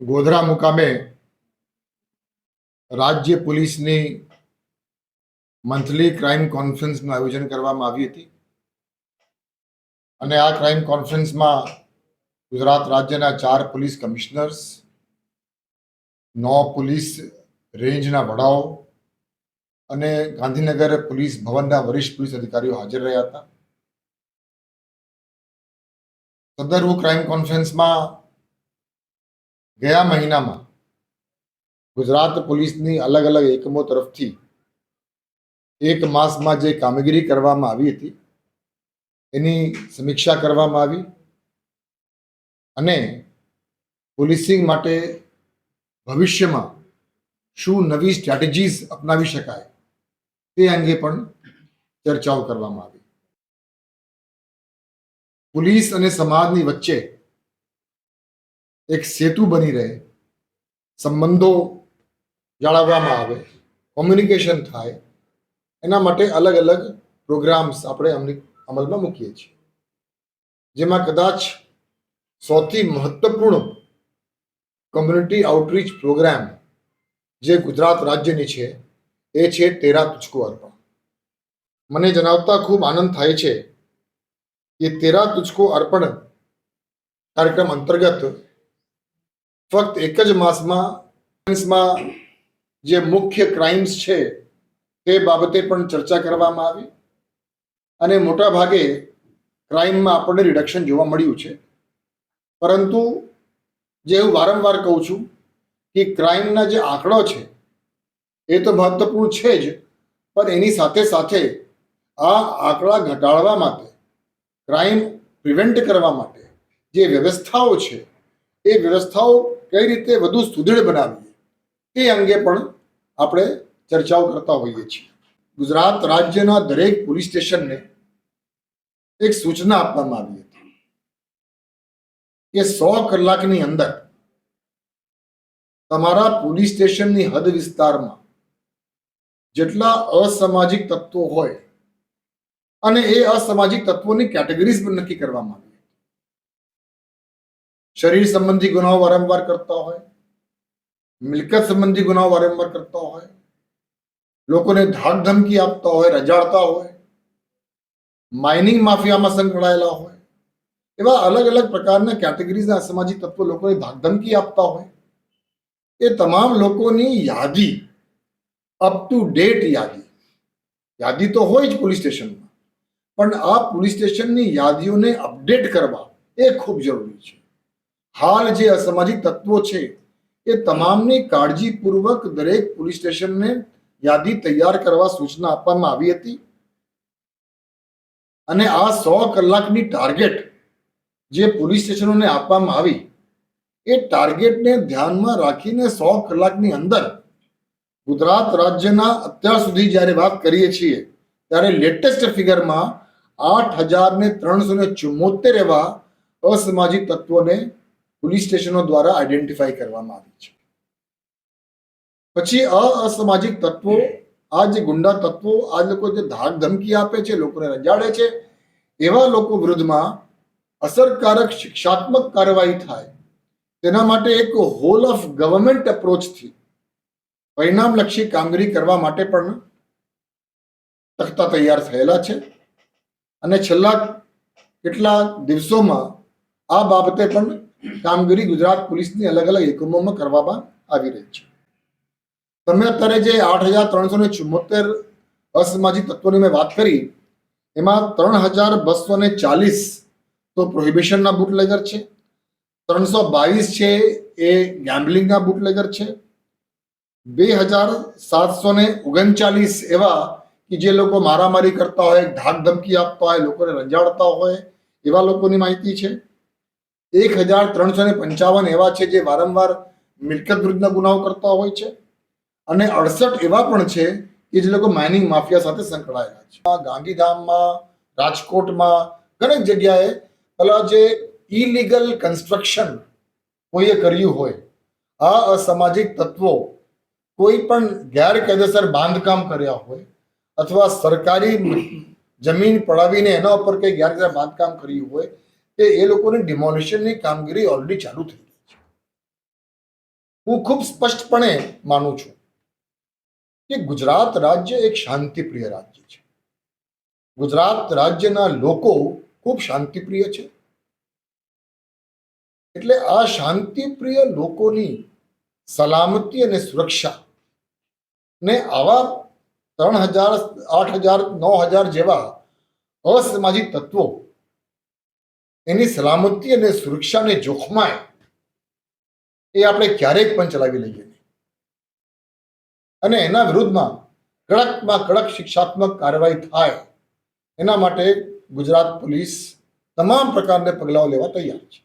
ગોધરા મુકામે રાજ્ય પોલીસની મંથલી ક્રાઇમ કોન્ફરન્સનું આયોજન કરવામાં આવી હતી. અને આ ક્રાઇમ કોન્ફરન્સમાં ગુજરાત રાજ્યના ચાર પોલીસ કમિશનર્સ નો પોલીસ રેન્જના વડાઓ અને ગાંધીનગર પોલીસ ભવનના વરિષ્ઠ પોલીસ અધિકારીઓ હાજર રહ્યા હતા. સદરુ ક્રાઇમ કોન્ફરન્સમાં ગયા મહિનામાં ગુજરાત પોલીસની અલગ અલગ એકમો તરફથી એક માસમાં જે કામગીરી કરવામાં આવી હતી, એની સમીક્ષા કરવામાં આવી અને પોલીસિંગ માટે ભવિષ્યમાં શું નવી સ્ટ્રેટેજીસ અપનાવી શકાય તે અંગે પણ ચર્ચાઓ કરવામાં આવી. પોલીસ અને સમાજની વચ્ચે એક સેતુ બની રહે. સંબંધો જાળવવામાં આવે કોમ્યુનિકેશન થાય, એના માટે અલગ અલગ પ્રોગ્રામ્સ આપણે અમલી- અમલમાં મૂકીએ છીએ. જેમાં કદાચ સૌથી મહત્વપૂર્ણ કમ્યુનિટી આઉટરીચ પ્રોગ્રામ જે ગુજરાત રાજ્યની છે, એ છે તેરા તુચકો અર્પણ. મને જણાવતા ખૂબ આનંદ થાય છે કે તેરા તુચકો અર્પણ કાર્યક્રમ અંતર્ગત ફક્ત એક જ માસમાં જે મુખ્ય ક્રાઇમ્સ છે, તે બાબતે પણ ચર્ચા કરવામાં આવી અને મોટા ભાગે ક્રાઇમમાં આપણને રિડક્શન જોવા મળ્યું છે. પરંતુ જે હું વારંવાર કહું છું કે ક્રાઇમના જે આંકડો છે, એ તો મહત્વપૂર્ણ છે જ, પણ એની સાથે સાથે આ આંકડા ઘટાડવા માટે ક્રાઇમ પ્રિવેન્ટ કરવા માટે જે વ્યવસ્થાઓ છે એ વ્યવસ્થાઓ કઈ રીતે વધુ સુદૃઢ બનાવીએ? એ અંગે પણ આપણે ચર્ચાઓ કરતા હોઈએ છીએ. ગુજરાત રાજ્યના દરેક પોલીસ સ્ટેશનને એક સૂચના આપવામાં આવી હતી કે સો કલાકની અંદર તમારા પોલીસ સ્ટેશનની હદ વિસ્તારમાં જેટલા અસામાજિક તત્વો હોય અને એ અસામાજિક તત્વોની કેટેગરીઝ પણ નક્કી કરવામાં આવી. શરીર સંબંધી ગુનાઓ વારંવાર કરતા હોય મિલકત સંબંધી ગુનાઓ વારંવાર કરતા હોય લોકોને ધાક ધમકી આપતા હોય રજાડતા હોય માઇનિંગ માફિયામાં સંકળાયેલા હોય એવા અલગ અલગ પ્રકારના કેટેગરીઝના અસામાજિક તત્વો લોકોને ધાક ધમકી આપતા હોય એ તમામ લોકોની યાદી અપ ટુ ડેટ યાદી યાદી તો હોય જ પોલીસ સ્ટેશનમાં પણ આ પોલીસ સ્ટેશનની યાદીઓને અપડેટ કરવા એ ખૂબ જરૂરી છે હાલ જે અસામાજિક તત્વો છે, એ તમામની કાળજીપૂર્વક દરેક પોલીસ સ્ટેશનને યાદી તૈયાર કરવા સૂચના આપવામાં આવી હતી. અને આ સો કલાકની ટાર્ગેટ જે પોલીસ સ્ટેશનોને આપવામાં આવી, એ ટાર્ગેટને ધ્યાનમાં રાખીને સો કલાકની અંદર ગુજરાત રાજ્યના અત્યાર સુધી જ્યારે વાત કરીએ છીએ, ત્યારે લેટેસ્ટ ફિગરમાં આઠ હજાર ને ત્રણસો ને ચુમ્મોતેર એવા અસામાજિક તત્વોને પોલીસ સ્ટેશનો દ્વારા આઈડેન્ટિફાઈ કરવામાં આવી છે. પછી અસામાજિક તત્વો, આ જે ગુંડા તત્વો, આ લોકો જે ધાક ધમકી આપે છે, લોકોને રંજાડે છે, એવા લોકો વિરુદ્ધમાં અસરકારક શિક્ષાત્મક કાર્યવાહી થાય. તેના માટે એક હોલ ઓફ ગવર્મેન્ટ અપ્રોચથી પરિણામલક્ષી કામગીરી કરવા માટે પણ તખતા તૈયાર થયેલા છે. અને છેલ્લા કેટલા દિવસોમાં આ બાબતે પણ કામગીરી ગુજરાત પોલીસની અલગ અલગ એકમોમાં કરવામાં આવી રહી છે. તમે અત્યારે જે આઠ હજાર ત્રણસો ને ચુમ્મોતેર અસામાજિક તત્વોની મેં વાત કરી, એમાં ત્રણ હજાર બસો ને ચાલીસ તો પ્રોહિબિશનના બુટલેગર છે, ત્રણસો બાવીસ છે એ ગેમ્બલિંગના બુટલેગર છે, બે હજાર સાતસો ને ઓગણચાલીસ એવા કે જે લોકો મારામારી કરતા હોય ધાક ધમકી આપતા હોય, લોકોને રંજાડતા હોય, એવા લોકોની માહિતી છે. એક હજાર ત્રણસો ને પંચાવન એવા છે જે વારંવાર મિલકત વિરુદ્ધના ગુનાઓ કરતા હોય છે. અને અડસઠ એવા પણ છે કે જે લોકો માઇનિંગ માફિયા સાથે સંકળાયેલા છે. ગાંધીધામમાં, રાજકોટમાં, ઘણી જગ્યાએ પેલા જે ઇલીગલ કન્સ્ટ્રક્શન કોઈએ કર્યું હોય, આ અસામાજિક તત્વો કોઈ પણ ગેરકાયદેસર બાંધકામ કર્યા હોય અથવા સરકારી જમીન પડાવીને એના ઉપર કંઈ ગેરકાયદેસર બાંધકામ કર્યું હોય તે એ લોકોની ડિમોલિશનની કામગીરી ઓલરેડી ચાલુ થઈ ગઈ છે. હું ખૂબ સ્પષ્ટપણે માનું છું કે ગુજરાત રાજ્ય એક શાંતિપ્રિય રાજ્ય છે. ગુજરાત રાજ્યના લોકો ખૂબ શાંતિપ્રિય છે. એટલે આ શાંતિપ્રિય લોકોની સલામતી અને સુરક્ષા ને આવા ત્રણ હજાર, આઠ હજાર, નવ હજાર જેવા અસામાજિક તત્વો એની સલામતી અને સુરક્ષાને જોખમાય, એ આપણે ક્યારેય પણ ચલાવી લઈએ નહીં. અને એના વિરુદ્ધમાં કડકમાં કડક શિક્ષાત્મક કાર્યવાહી થાય, એના માટે ગુજરાત પોલીસ તમામ પ્રકારના પગલાઓ લેવા તૈયાર છે.